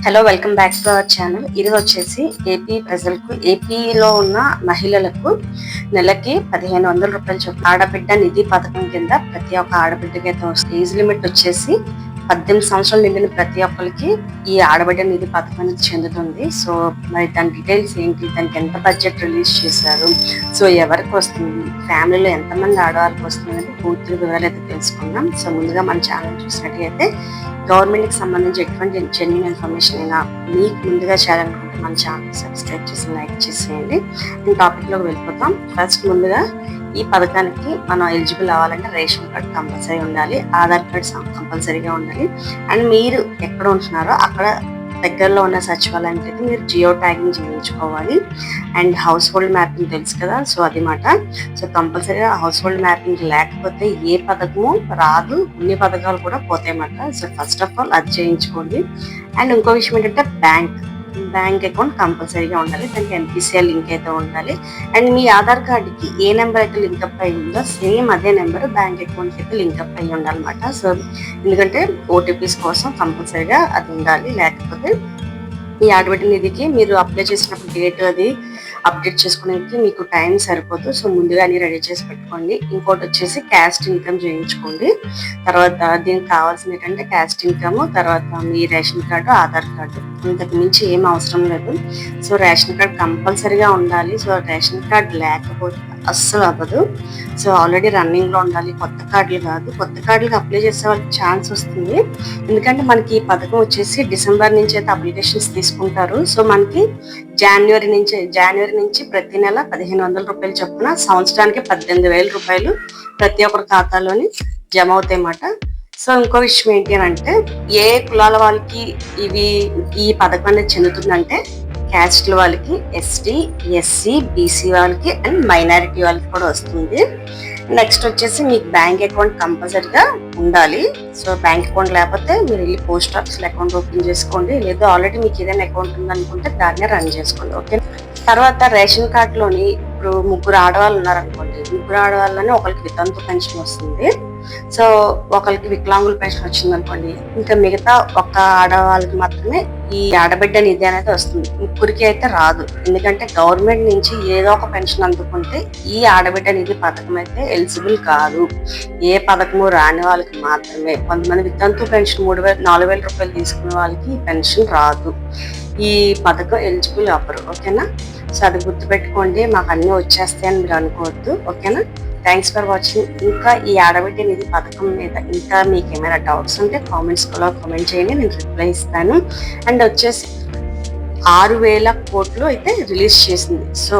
Hello welcome back to our channel ఇది వచ్చేసి AP ప్రజలకు ఏపీలో ఉన్న మహిళలకు నెలకి పదిహేను వందల రూపాయలు చొప్పున ఆడబిడ్డ నిధి పథకం కింద ప్రతి ఒక్క ఆడబిడ్డకి అయితే వస్తుంది ఏజ్ లిమిట్ వచ్చేసి పద్దెనిమిది సంవత్సరాలు నిండిన ప్రతి ఒక్కరికి ఈ ఆడబిడ్డ నిధి పథకం అనేది చెందుతుంది. సో మరి దాని డీటెయిల్స్ ఏంటి? దానికి ఎంత బడ్జెట్ రిలీజ్ చేశారు? సో ఎవరికి వస్తుంది? ఫ్యామిలీలో ఎంతమంది ఆడవారికి వస్తుంది అనేది పూర్తి వివరాలు అయితే తెలుసుకుందాం. సో ముందుగా మన ఛానల్ చూసినట్టయితే గవర్నమెంట్కి సంబంధించి ఎటువంటి జెన్యున్ ఇన్ఫర్మేషన్ అయినా మీకు ముందుగా చేయాలనుకుంటే మన ఛానల్ సబ్స్క్రైబ్ చేసి లైక్ చేసేయండి. నేను టాపిక్లోకి వెళ్ళిపోతాం. ఫస్ట్ ముందుగా ఈ పథకానికి మనం ఎలిజిబుల్ అవ్వాలంటే రేషన్ కార్డ్ కంపల్సరీ ఉండాలి ఆధార్ కార్డ్ కంపల్సరీగా ఉండాలి. అండ్ మీరు ఎక్కడ ఉంటున్నారో అక్కడ దగ్గరలో ఉన్న సచివాలయానికి అయితే మీరు జియో ట్యాగింగ్ చేయించుకోవాలి. అండ్ హౌస్ హోల్డ్ మ్యాపింగ్ తెలుసు కదా సో అది మాట. సో కంపల్సరీగా హౌస్ హోల్డ్ మ్యాపింగ్ లేకపోతే ఏ పథకము రాదు అన్ని పథకాలు కూడా పోతాయి మాట. సో ఫస్ట్ ఆఫ్ ఆల్ అది చేయించుకోండి. అండ్ ఇంకో విషయం ఏంటంటే బ్యాంక్ బ్యాంక్ అకౌంట్ కంపల్సరీగా ఉండాలి దానికి ఎన్పిసిఐ లింక్ అయితే ఉండాలి. అండ్ మీ ఆధార్ కార్డుకి ఏ నెంబర్ అయితే లింక్ అప్ అయి ఉందో సేమ్ అదే నెంబర్ బ్యాంక్ అకౌంట్కి అయితే లింక్ అప్ అయి ఉండాలన్నమాట. సో ఎందుకంటే ఓటీపీస్ కోసం కంపల్సరీగా అది ఉండాలి. లేకపోతే ఈ ఆడబిడ్డ నిధికి మీరు అప్లై చేసినప్పుడు డేట్ అది అప్డేట్ చేసుకోవడానికి మీకు టైం సరిపోదు. సో ముందుగా అన్ని రెడీ చేసి పెట్టుకోండి. ఇంకోటి వచ్చేసి క్యాస్ట్ ఇన్కమ్ చేయించుకోండి. తర్వాత దీనికి కావాల్సింది ఏంటంటే క్యాస్ట్ ఇన్కమ్ తర్వాత మీ రేషన్ కార్డు ఆధార్ కార్డు. ఇంతకు మించి ఏం అవసరం లేదు. సో రేషన్ కార్డ్ కంపల్సరీగా ఉండాలి. సో రేషన్ కార్డ్ లేకపోతే అస్సలు అవ్వదు సో ఆల్రెడీ రన్నింగ్లో ఉండాలి కొత్త కార్డులు కాదు. కొత్త కార్డులకు అప్లై చేసే వాళ్ళకి ఛాన్స్ వస్తుంది. ఎందుకంటే మనకి ఈ పథకం వచ్చేసి డిసెంబర్ నుంచి అయితే అప్లికేషన్స్ తీసుకుంటారు. సో మనకి జనవరి నుంచి జనవరి నుంచి ప్రతి నెల పదిహేను వందల రూపాయలు చొప్పున సంవత్సరానికి పద్దెనిమిది వేల రూపాయలు ప్రతి ఒక్కరి ఖాతాలోని జమ అవుతాయి అన్నమాట. సో ఇంకో విషయం ఏంటి అని అంటే ఏ కులాల వాళ్ళకి ఇవి ఈ పథకం అనేది చెందుతుందంటే క్యాస్ట్ల వాళ్ళకి ఎస్టీ ఎస్సీ బీసీ వాళ్ళకి అండ్ మైనారిటీ వాళ్ళకి కూడా వస్తుంది. నెక్స్ట్ వచ్చేసి మీకు బ్యాంక్ అకౌంట్ కంపల్సరిగా ఉండాలి. సో బ్యాంక్ అకౌంట్ లేకపోతే మీరు వెళ్ళి పోస్ట్ ఆఫీస్లో అకౌంట్ ఓపెన్ చేసుకోండి. లేదా ఆల్రెడీ మీకు ఏదైనా అకౌంట్ ఉందనుకుంటే దాన్నే రన్ చేసుకోండి. ఓకే? తర్వాత రేషన్ కార్డులోని ఇప్పుడు ముగ్గురు ఆడవాళ్ళు ఉన్నారనుకోండి. ముగ్గురు ఆడవాళ్ళని ఒకరికి వితంతు పెన్షన్ వస్తుంది. సో ఒకరికి వికలాంగుల పెన్షన్ వచ్చింది అనుకోండి ఇంకా మిగతా ఒక్క ఆడవాళ్ళకి మాత్రమే ఈ ఆడబిడ్డ నిధి అనేది వస్తుంది. ముగ్గురికి అయితే రాదు. ఎందుకంటే గవర్నమెంట్ నుంచి ఏదో ఒక పెన్షన్ అందుకుంటే ఈ ఆడబిడ్డ నిధి పథకం అయితే ఎలిజిబుల్ కాదు. ఏ పథకము రాని వాళ్ళకి మాత్రమే. కొంతమంది వితంతు పెన్షన్ మూడు వేల నాలుగు వేల రూపాయలు తీసుకునే వాళ్ళకి పెన్షన్ రాదు. ఈ పథకం ఎలిజిబుల్ అవ్వరు. ఓకేనా? సో అది గుర్తుపెట్టుకోండి. మాకు అన్నీ వచ్చేస్తాయని మీరు అనుకోవద్దు. ఓకేనా? థ్యాంక్స్ ఫర్ వాచింగ్ ఇంకా ఈ ఆడబిడ్డ నిధి పథకం మీద ఇంకా మీకు ఏమైనా డౌట్స్ ఉంటే కామెంట్స్ కూడా కామెంట్ చేయండి నేను రిప్లై ఇస్తాను. అండ్ వచ్చేసి ఆరు వేల కోట్లు అయితే రిలీజ్ చేసింది. సో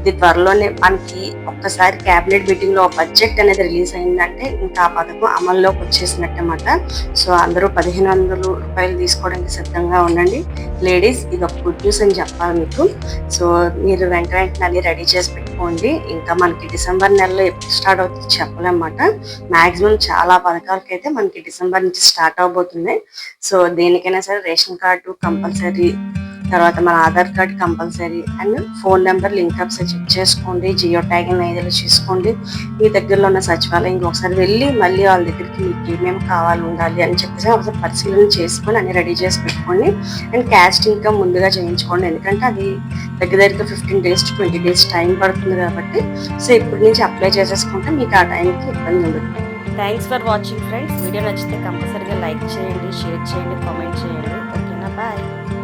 ఇది త్వరలోనే మనకి ఒక్కసారి క్యాబినెట్ మీటింగ్లో బడ్జెట్ అనేది రిలీజ్ అయిందంటే ఇంకా ఆ పథకం అమల్లోకి వచ్చేసినట్టమాట సో అందరూ పదిహేను వందలు రూపాయలు తీసుకోవడానికి సిద్ధంగా ఉండండి. లేడీస్ ఇది ఒక గుడ్ న్యూస్ అని చెప్పాలి మీకు. సో మీరు వెంట వెంటనే రెడీ చేసి పెట్టుకోండి ఇంకా మనకి డిసెంబర్ నెలలో ఎప్పుడు స్టార్ట్ అవుతుంది చెప్పలేమాట మాక్సిమం చాలా పథకాలకి అయితే మనకి డిసెంబర్ నుంచి స్టార్ట్ అవబోతుంది సో దేనికైనా సరే రేషన్ కార్డు కంపల్సరీ తర్వాత మన Aadhaar card compulsory and phone number link ups check చేసుకోండి జియో ట్యాగింగ్ ఏదైనా చేసుకోండి. మీ దగ్గరలో ఉన్న సచివాలయం ఒకసారి వెళ్ళి మళ్ళీ వాళ్ళ దగ్గరికి మీకు ఏమేమి కావాలి ఉండాలి అని చెప్పేసి ఒకసారి పరిశీలన చేసుకొని అన్ని రెడీ చేసి పెట్టుకోండి. అండ్ క్యాస్ట్ ఇన్కమ్ ముందుగా చేయించుకోండి. ఎందుకంటే అది దగ్గర దగ్గర fifteen days to twenty days time పడుతుంది కాబట్టి సో ఇప్పటి నుంచి అప్లై చేసేసుకుంటే మీకు ఆ టైంకి ఇబ్బంది ఉండదు. Thanks for watching friends video నచ్చితే కంపల్సరీగా లైక్ చేయండి షేర్ చేయండి కామెంట్ చేయండి.